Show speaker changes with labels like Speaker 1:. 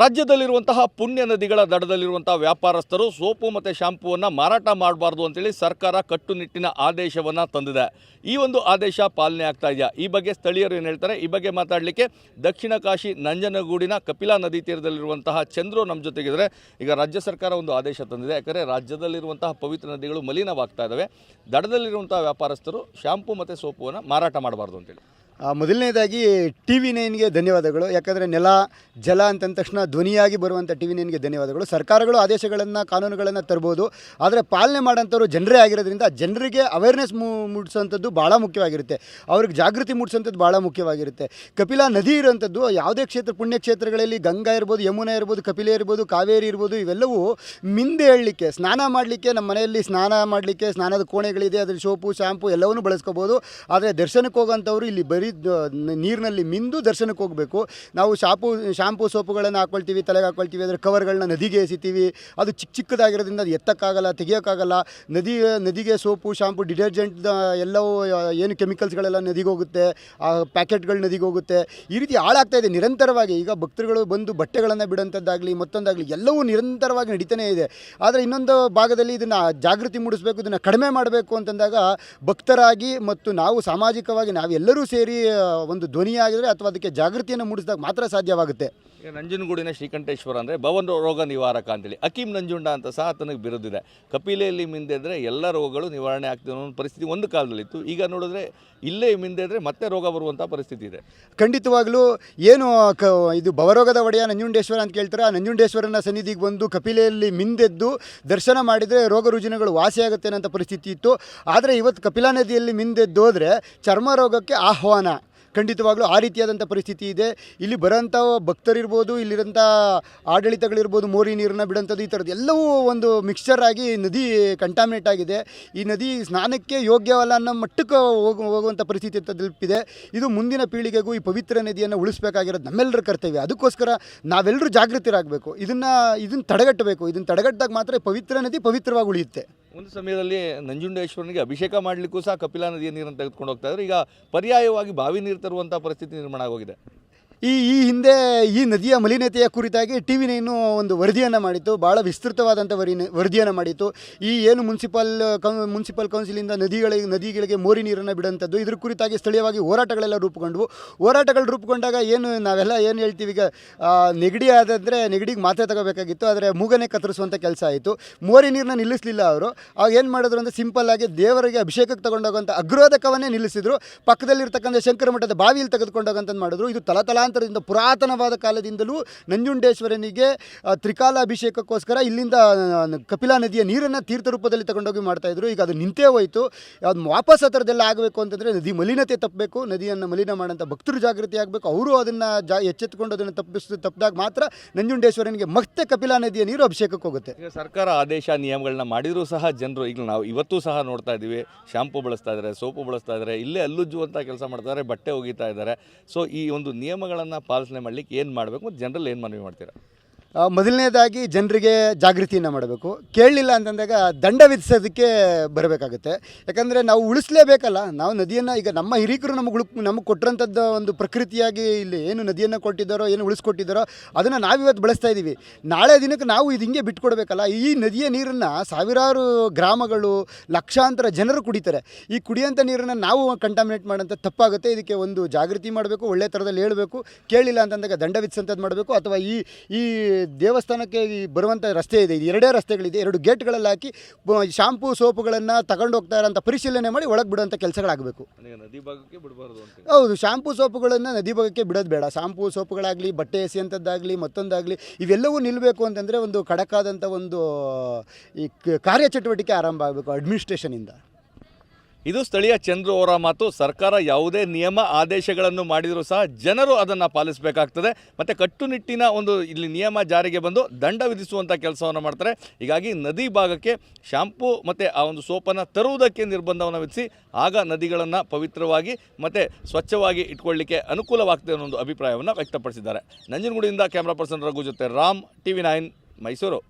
Speaker 1: ರಾಜ್ಯದಲ್ಲಿರುವಂತಹ ಪುಣ್ಯ ನದಿಗಳ ದಡದಲ್ಲಿರುವಂತಹ ವ್ಯಾಪಾರಸ್ಥರು ಸೋಪು ಮತ್ತು ಶಾಂಪೂವನ್ನು ಮಾರಾಟ ಮಾಡಬಾರ್ದು ಅಂತೇಳಿ ಸರ್ಕಾರ ಕಟ್ಟುನಿಟ್ಟಿನ ಆದೇಶವನ್ನು ತಂದಿದೆ. ಈ ಒಂದು ಆದೇಶ ಪಾಲನೆ ಆಗ್ತಾ ಇದೆಯಾ? ಈ ಬಗ್ಗೆ ಸ್ಥಳೀಯರು ಏನು ಹೇಳ್ತಾರೆ? ಈ ಬಗ್ಗೆ ಮಾತಾಡಲಿಕ್ಕೆ ದಕ್ಷಿಣ ಕಾಶಿ ನಂಜನಗೂಡಿನ ಕಪಿಲಾ ನದಿ ತೀರದಲ್ಲಿರುವಂತಹ ಚಂದ್ರು ನಮ್ಮ ಜೊತೆಗಿದ್ರೆ. ಈಗ ರಾಜ್ಯ ಸರ್ಕಾರ ಒಂದು ಆದೇಶ ತಂದಿದೆ. ಯಾಕಂದರೆ ರಾಜ್ಯದಲ್ಲಿರುವಂತಹ ಪವಿತ್ರ ನದಿಗಳು ಮಲಿನವಾಗ್ತಾ ಇದ್ದಾವೆ ದಡದಲ್ಲಿರುವಂತಹ ವ್ಯಾಪಾರಸ್ಥರು ಶಾಂಪು ಮತ್ತು ಸೋಪುವನ್ನು ಮಾರಾಟ ಮಾಡಬಾರ್ದು ಅಂತೇಳಿ.
Speaker 2: ಮೊದಲನೇದಾಗಿ ಟಿ ವಿ ನೈನ್ಗೆ ಧನ್ಯವಾದಗಳು. ಯಾಕಂದರೆ ನೆಲ, ಜಲ ಅಂತಂದ ತಕ್ಷಣ ಧ್ವನಿಯಾಗಿ ಬರುವಂಥ ಟಿ ವಿ ನೈನ್ಗೆ ಧನ್ಯವಾದಗಳು. ಸರ್ಕಾರಗಳು ಆದೇಶಗಳನ್ನು, ಕಾನೂನುಗಳನ್ನು ತರ್ಬೋದು. ಆದರೆ ಪಾಲನೆ ಮಾಡೋಂಥವ್ರು ಜನರೇ ಆಗಿರೋದ್ರಿಂದ ಜನರಿಗೆ ಅವೇರ್ನೆಸ್ ಮೂಡಿಸೋಂಥದ್ದು ಭಾಳ ಮುಖ್ಯವಾಗಿರುತ್ತೆ. ಅವ್ರಿಗೆ ಜಾಗೃತಿ ಮೂಡಿಸೋಂಥದ್ದು ಭಾಳ ಮುಖ್ಯವಾಗಿರುತ್ತೆ. ಕಪಿಲಾ ನದಿ ಇರೋಂಥದ್ದು ಯಾವುದೇ ಕ್ಷೇತ್ರ, ಪುಣ್ಯಕ್ಷೇತ್ರಗಳಲ್ಲಿ ಗಂಗಾ ಇರ್ಬೋದು, ಯಮುನಾ ಇರ್ಬೋದು, ಕಪಿಲೆ ಇರ್ಬೋದು, ಕಾವೇರಿ ಇರ್ಬೋದು, ಇವೆಲ್ಲವೂ ಮಿಂದೆ ಹೇಳಲಿಕ್ಕೆ, ಸ್ನಾನ ಮಾಡಲಿಕ್ಕೆ, ನಮ್ಮ ಮನೆಯಲ್ಲಿ ಸ್ನಾನ ಮಾಡಲಿಕ್ಕೆ, ಸ್ನಾನದ ಕೋಣೆಗಳಿದೆ, ಅದರಲ್ಲಿ ಸೋಪು, ಶಾಂಪು ಎಲ್ಲವನ್ನೂ ಬಳಸ್ಕೋಬೋದು. ಆದರೆ ದರ್ಶನಕ್ಕೆ ಹೋಗೋಂಥವ್ರು ಇಲ್ಲಿ ಬರೀ ನೀರಿನಲ್ಲಿ ಮಿಂದು ದರ್ಶನಕ್ಕೆ ಹೋಗಬೇಕು. ನಾವು ಶಾಪು, ಶಾಂಪು ಸೋಪುಗಳನ್ನು ಹಾಕ್ಕೊಳ್ತೀವಿ ತಲೆಗೆ ಹಾಕ್ಕೊಳ್ತೀವಿ ಅದರ ಕವರ್ಗಳನ್ನ ನದಿಗೆ ಎಸಿತೀವಿ. ಅದು ಚಿಕ್ಕ ಚಿಕ್ಕದಾಗಿರೋದ್ರಿಂದ ಅದು ಎತ್ತಕ್ಕಾಗಲ್ಲ, ತೆಗಿಯೋಕ್ಕಾಗಲ್ಲ. ನದಿ, ನದಿಗೆ ಸೋಪು, ಶಾಂಪು, ಡಿಟರ್ಜೆಂಟ್ ಎಲ್ಲವೂ ಏನು ಕೆಮಿಕಲ್ಸ್ಗಳೆಲ್ಲ ನದಿಗೆ ಹೋಗುತ್ತೆ. ಆ ಪ್ಯಾಕೆಟ್ಗಳು ನದಿಗೆ ಹೋಗುತ್ತೆ. ಈ ರೀತಿ ಹಾಳಾಗ್ತಾ ಇದೆ. ನಿರಂತರವಾಗಿ ಈಗ ಭಕ್ತರುಗಳು ಬಂದು ಬಟ್ಟೆಗಳನ್ನು ಬಿಡೋಂಥದ್ದಾಗಲಿ, ಮತ್ತೊಂದಾಗಲಿ, ಎಲ್ಲವೂ ನಿರಂತರವಾಗಿ ನಡೀತಾನೇ ಇದೆ. ಆದರೆ ಇನ್ನೊಂದು ಭಾಗದಲ್ಲಿ ಇದನ್ನು ಜಾಗೃತಿ ಮೂಡಿಸಬೇಕು, ಇದನ್ನು ಕಡಿಮೆ ಮಾಡಬೇಕು ಅಂತಂದಾಗ ಭಕ್ತರಾಗಿ ಮತ್ತು ನಾವು ಸಾಮಾಜಿಕವಾಗಿ ನಾವೆಲ್ಲರೂ ಸೇರಿ ಒಂದು ಧ್ವನಿಯಾಗಿದ್ರೆ ಅಥವಾ ಅದಕ್ಕೆ ಜಾಗೃತಿಯನ್ನು ಮೂಡಿಸಿದಾಗ ಮಾತ್ರ ಸಾಧ್ಯವಾಗುತ್ತೆ.
Speaker 1: ಈಗ ನಂಜನಗೂಡಿನ ಶ್ರೀಕಂಠೇಶ್ವರ ಅಂದರೆ ಭವನ ರೋಗ ನಿವಾರಕ ಅಂತೇಳಿ. ಅಕೀಮ್ ನಂಜುಂಡ ಅಂತ ಸಹ ಆತನಿಗೆ ಬಿರುದಿದೆ. ಕಪಿಲೆಯಲ್ಲಿ ಮಿಂದೆದ್ರೆ ಎಲ್ಲ ರೋಗಗಳು ನಿವಾರಣೆ ಆಗ್ತಿದೆ ಅನ್ನೋ ಒಂದು ಪರಿಸ್ಥಿತಿ ಒಂದು ಕಾಲದಲ್ಲಿತ್ತು. ಈಗ ನೋಡಿದ್ರೆ ಇಲ್ಲೇ ಮಿಂದೆದ್ರೆ ಮತ್ತೆ ರೋಗ ಬರುವಂಥ ಪರಿಸ್ಥಿತಿ ಇದೆ.
Speaker 2: ಖಂಡಿತವಾಗ್ಲೂ ಏನು ಕ ಇದು ಭವರೋಗದ ಒಡೆಯ ನಂಜುಂಡೇಶ್ವರ ಅಂತ ಕೇಳ್ತಾರೆ? ಆ ನಂಜುಂಡೇಶ್ವರನ ಸನ್ನಿಧಿಗೆ ಬಂದು ಕಪಿಲೆಯಲ್ಲಿ ಮಿಂದೆದ್ದು ದರ್ಶನ ಮಾಡಿದರೆ ರೋಗ ರುಜಿನಗಳು ವಾಸಿಯಾಗುತ್ತೆ ಅನ್ನೋಂಥ ಪರಿಸ್ಥಿತಿ ಇತ್ತು. ಆದರೆ ಇವತ್ತು ಕಪಿಲಾ ನದಿಯಲ್ಲಿ ಮಿಂದೆದ್ದು ಹೋದರೆ ಚರ್ಮ ರೋಗಕ್ಕೆ ಆಹ್ವಾನ. ಖಂಡಿತವಾಗ್ಲೂ ಆ ರೀತಿಯಾದಂಥ ಪರಿಸ್ಥಿತಿ ಇದೆ. ಇಲ್ಲಿ ಬರೋಂಥ ಭಕ್ತರಿರ್ಬೋದು, ಇಲ್ಲಿರೋಂಥ ಆಡಳಿತಗಳಿರ್ಬೋದು, ಮೋರಿ ನೀರನ್ನು ಬಿಡೋಂಥದ್ದು ಈ ಥರದ್ದು ಎಲ್ಲವೂ ಒಂದು ಮಿಕ್ಸ್ಚರ್ ಆಗಿ ನದಿ ಕಂಟಾಮಿನೇಟ್ ಆಗಿದೆ. ಈ ನದಿ ಸ್ನಾನಕ್ಕೆ ಯೋಗ್ಯವಲ್ಲ ಅನ್ನೋ ಮಟ್ಟಕ್ಕೆ ಹೋಗು, ಹೋಗುವಂಥ ಪರಿಸ್ಥಿತಿ ತಲುಪಿದೆ. ಇದು ಮುಂದಿನ ಪೀಳಿಗೆಗೂ ಈ ಪವಿತ್ರ ನದಿಯನ್ನು ಉಳಿಸ್ಬೇಕಾಗಿರೋದು ನಮ್ಮೆಲ್ಲರ ಕರ್ತವ್ಯ. ಅದಕ್ಕೋಸ್ಕರ ನಾವೆಲ್ಲರೂ ಜಾಗೃತರಾಗಬೇಕು. ಇದನ್ನು ಇದನ್ನು ತಡೆಗಟ್ಟಬೇಕು. ಇದನ್ನು ತಡೆಗಟ್ಟಿದಾಗ ಮಾತ್ರ ಪವಿತ್ರ ನದಿ ಪವಿತ್ರವಾಗಿ ಉಳಿಯುತ್ತೆ.
Speaker 1: ಒಂದು ಸಮಯದಲ್ಲಿ ನಂಜುಂಡೇಶ್ವರನಿಗೆ ಅಭಿಷೇಕ ಮಾಡಲಿಕ್ಕೂ ಸಹ ಕಪಿಲಾ ನದಿಯ ನೀರನ್ನು ತೆಗೆದುಕೊಂಡು ಹೋಗ್ತಾ ಇದ್ದಾರೆ ಈಗ ಪರ್ಯಾಯವಾಗಿ ಬಾವಿ ನೀರು ತರುವಂಥ ಪರಿಸ್ಥಿತಿ ನಿರ್ಮಾಣ ಆಗೋಗಿದೆ.
Speaker 2: ಈ ಈ ಹಿಂದೆ ಈ ನದಿಯ ಮಲಿನತೆಯ ಕುರಿತಾಗಿ ಟಿ ವಿ ನೈನು ಒಂದು ವರದಿಯನ್ನು ಮಾಡಿತ್ತು. ಭಾಳ ವಿಸ್ತೃತವಾದಂಥ ವರಿ ವರದಿಯನ್ನು ಮಾಡಿತ್ತು. ಈ ಏನು ಮುನ್ಸಿಪಲ್ ಕೌ, ಮುನ್ಸಿಪಲ್ ಕೌನ್ಸಿಲಿಂದ ನದಿಗಳಿಗೆ ನದಿಗಳಿಗೆ ಮೋರಿ ನೀರನ್ನು ಬಿಡುವಂಥದ್ದು ಇದ್ರ ಕುರಿತಾಗಿ ಸ್ಥಳೀಯವಾಗಿ ಹೋರಾಟಗಳೆಲ್ಲ ರೂಪುಗೊಂಡವು. ಹೋರಾಟಗಳು ರೂಪುಗೊಂಡಾಗ ಏನು ನಾವೆಲ್ಲ ಏನು ಹೇಳ್ತೀವಿ ಈಗ ನೆಗಡಿ ಆದಂದರೆ ನೆಗಡಿಗೆ ಮಾತ್ರೆ ತಗೋಬೇಕಾಗಿತ್ತು, ಆದರೆ ಮೂಗನೇ ಕತ್ತರಿಸುವಂಥ ಕೆಲಸ ಆಯಿತು. ಮೋರಿ ನೀರನ್ನ ನಿಲ್ಲಿಸಲಿಲ್ಲ ಅವರು. ಆಗ ಏನು ಮಾಡಿದ್ರು ಅಂದರೆ ಸಿಂಪಲ್ ಆಗಿ ದೇವರಿಗೆ ಅಭಿಷೇಕಕ್ಕೆ ತಗೊಂಡೋಗುವಂಥ ಅಗ್ರೋಧಕವನ್ನೇ ನಿಲ್ಲಿಸಿದ್ರು. ಪಕ್ಕದಲ್ಲಿರ್ತಕ್ಕಂಥ ಶಂಕರ ಮಠದ ಬಾವಿಯಲ್ಲಿ ತೆಗೆದುಕೊಂಡೋಗಂಥದ್ದು ಮಾಡಿದ್ರು. ಇದು ತಲತಲಾಂತರದಿಂದ ಪುರಾತನವಾದ ಕಾಲದಿಂದಲೂ ನಂಜುಂಡೇಶ್ವರನಿಗೆ ತ್ರಿಕಾಲ ಅಭಿಷೇಕಕ್ಕೋಸ್ಕರ ಇಲ್ಲಿಂದ ಕಪಿಲಾ ನದಿಯ ನೀರನ್ನು ತೀರ್ಥ ರೂಪದಲ್ಲಿ ತಗೊಂಡೋಗಿ ಮಾಡ್ತಾಯಿದ್ರು ಈಗ ಅದು ನಿಂತೇ ಹೋಯಿತು. ಅದು ವಾಪಸ್ ಆ ಥರದ್ದೆಲ್ಲ ಆಗಬೇಕು ಅಂತಂದರೆ ನದಿ ಮಲಿನತೆ ತಪ್ಪಬೇಕು. ನದಿಯನ್ನು ಮಲಿನ ಮಾಡೋಂಥ ಭಕ್ತರು ಜಾಗೃತಿ ಆಗಬೇಕು. ಅವರು ಅದನ್ನು ಜಾ ಎಚ್ಚೆತ್ತುಕೊಂಡು ಅದನ್ನು ತಪ್ಪಿಸ್ ತಪ್ಪಿದಾಗ ಮಾತ್ರ ನಂಜುಂಡೇಶ್ವರನಿಗೆ ಮತ್ತೆ ಕಪಿಲಾ ನದಿಯ ನೀರು ಅಭಿಷೇಕಕ್ಕೆ ಹೋಗುತ್ತೆ.
Speaker 1: ಸರ್ಕಾರ ಆದೇಶ, ನಿಯಮಗಳನ್ನ ಮಾಡಿದರೂ ಸಹ ಜನರು ಈಗ ನಾವು ಇವತ್ತು ಸಹ ನೋಡ್ತಾ ಇದ್ದೀವಿ ಶಾಂಪು ಬಳಸ್ತಾ ಇದ್ದಾರೆ ಸೋಪು ಬಳಸ್ತಾ ಇದ್ದಾರೆ ಇಲ್ಲೇ ಅಲ್ಲುಜ್ಜುವಂಥ ಕೆಲಸ ಮಾಡ್ತಾರೆ, ಬಟ್ಟೆ ಒಗಿತಾ ಇದ್ದಾರೆ ಸೊ ಈ ಒಂದು ನಿಯಮಗಳನ್ನು ಪಾಲನೆ ಮಾಡಲಿಕ್ಕೆ ಏನು ಮಾಡಬೇಕು? ಮತ್ತು ಜನರಲ್ಲಿ ಏನು ಮನವಿ ಮಾಡ್ತೀರಾ?
Speaker 2: ಮೊದಲನೇದಾಗಿ ಜನರಿಗೆ ಜಾಗೃತಿಯನ್ನು ಮಾಡಬೇಕು. ಕೇಳಲಿಲ್ಲ ಅಂತಂದಾಗ ದಂಡ ವಿಧಿಸೋದಕ್ಕೆ ಬರಬೇಕಾಗುತ್ತೆ. ಯಾಕಂದರೆ ನಾವು ಉಳಿಸ್ಲೇಬೇಕಲ್ಲ, ನಾವು ನದಿಯನ್ನು ಈಗ ನಮ್ಮ ಹಿರಿಕರು ನಮಗೆ ಉಳು ನಮಗೆ ಕೊಟ್ಟಿರೋಂಥದ್ದು ಒಂದು ಪ್ರಕೃತಿಯಾಗಿ ಇಲ್ಲಿ ಏನು ನದಿಯನ್ನು ಕೊಟ್ಟಿದ್ದಾರೋ, ಏನು ಉಳಿಸ್ಕೊಟ್ಟಿದ್ದಾರೋ, ಅದನ್ನು ನಾವಿವತ್ತು ಬಳಸ್ತಾ ಇದ್ದೀವಿ. ನಾಳೆ ದಿನಕ್ಕೆ ನಾವು ಇದು ಹಿಂಗೆ ಬಿಟ್ಕೊಡ್ಬೇಕಲ್ಲ, ಈ ನದಿಯ ನೀರನ್ನು ಸಾವಿರಾರು ಗ್ರಾಮಗಳು, ಲಕ್ಷಾಂತರ ಜನರು ಕುಡಿತಾರೆ. ಈ ಕುಡಿಯೋಂಥ ನೀರನ್ನು ನಾವು ಕಂಟಾಮಿನೇಟ್ ಮಾಡೋಂಥ ತಪ್ಪಾಗುತ್ತೆ. ಇದಕ್ಕೆ ಒಂದು ಜಾಗೃತಿ ಮಾಡಬೇಕು, ಒಳ್ಳೆ ಥರದಲ್ಲಿ ಹೇಳಬೇಕು. ಕೇಳಿಲ್ಲ ಅಂತಂದಾಗ ದಂಡ ವಿಧಿಸಂಥದ್ದು ಮಾಡಬೇಕು. ಅಥವಾ ಈ ಈ ದೇವಸ್ಥಾನಕ್ಕೆ ಈ ಬರುವಂಥ ರಸ್ತೆ ಇದೆ. ಇದು ಎರಡೇ ರಸ್ತೆಗಳಿದೆ. ಎರಡು ಗೇಟ್ಗಳಲ್ಲಿ ಹಾಕಿ ಶಾಂಪೂ ಸೋಪುಗಳನ್ನು ತಗೊಂಡು ಹೋಗ್ತಾ ಇರೋಂಥ ಪರಿಶೀಲನೆ ಮಾಡಿ ಒಳಗೆ ಬಿಡುವಂಥ ಕೆಲಸಗಳಾಗಬೇಕು.
Speaker 1: ನದಿ ಭಾಗಕ್ಕೆ ಬಿಡಬಾರ್ದು ಅಂತ
Speaker 2: ಹೌದು ಶಾಂಪೂ ಸೋಪುಗಳನ್ನು ನದಿ ಭಾಗಕ್ಕೆ ಬಿಡೋದು ಬೇಡ. ಶಾಂಪೂ ಸೋಪುಗಳಾಗಲಿ ಬಟ್ಟೆ ಎಸೆಯಂಥದ್ದಾಗಲಿ ಮತ್ತೊಂದಾಗಲಿ ಇವೆಲ್ಲವೂ ನಿಲ್ಲಬೇಕು ಅಂತಂದರೆ ಒಂದು ಖಡಕ್ಕಾದಂಥ ಒಂದು ಈ ಕಾರ್ಯಚಟುವಟಿಕೆ ಆರಂಭ ಆಗಬೇಕು ಅಡ್ಮಿನಿಸ್ಟ್ರೇಷನಿಂದ
Speaker 1: ಇದು ಸ್ಥಳೀಯ ಚಂದ್ರು ಅವರ ಮಾತು. ಸರ್ಕಾರ ಯಾವುದೇ ನಿಯಮ, ಆದೇಶಗಳನ್ನು ಮಾಡಿದರೂ ಸಹ ಜನರು ಅದನ್ನು ಪಾಲಿಸಬೇಕಾಗ್ತದೆ. ಮತ್ತು ಕಟ್ಟುನಿಟ್ಟಿನ ಒಂದು ಇಲ್ಲಿ ನಿಯಮ ಜಾರಿಗೆ ಬಂದು ದಂಡ ವಿಧಿಸುವಂಥ ಕೆಲಸವನ್ನು ಮಾಡ್ತಾರೆ. ಹೀಗಾಗಿ ನದಿ ಭಾಗಕ್ಕೆ ಶಾಂಪೂ ಮತ್ತು ಆ ಒಂದು ಸೋಪನ್ನು ತರುವುದಕ್ಕೆ ನಿರ್ಬಂಧವನ್ನು ವಿಧಿಸಿ ಆಗ ನದಿಗಳನ್ನು ಪವಿತ್ರವಾಗಿ ಮತ್ತು ಸ್ವಚ್ಛವಾಗಿ ಇಟ್ಕೊಳ್ಳಿಕ್ಕೆ ಅನುಕೂಲವಾಗ್ತದೆ ಅನ್ನೋ ಒಂದು ಅಭಿಪ್ರಾಯವನ್ನು ವ್ಯಕ್ತಪಡಿಸಿದ್ದಾರೆ. ನಂಜನಗೂಡಿಯಿಂದ ಕ್ಯಾಮ್ರಾ ಪರ್ಸನ್ ರಘು ಜೊತೆ Ram T V nine Mysuru.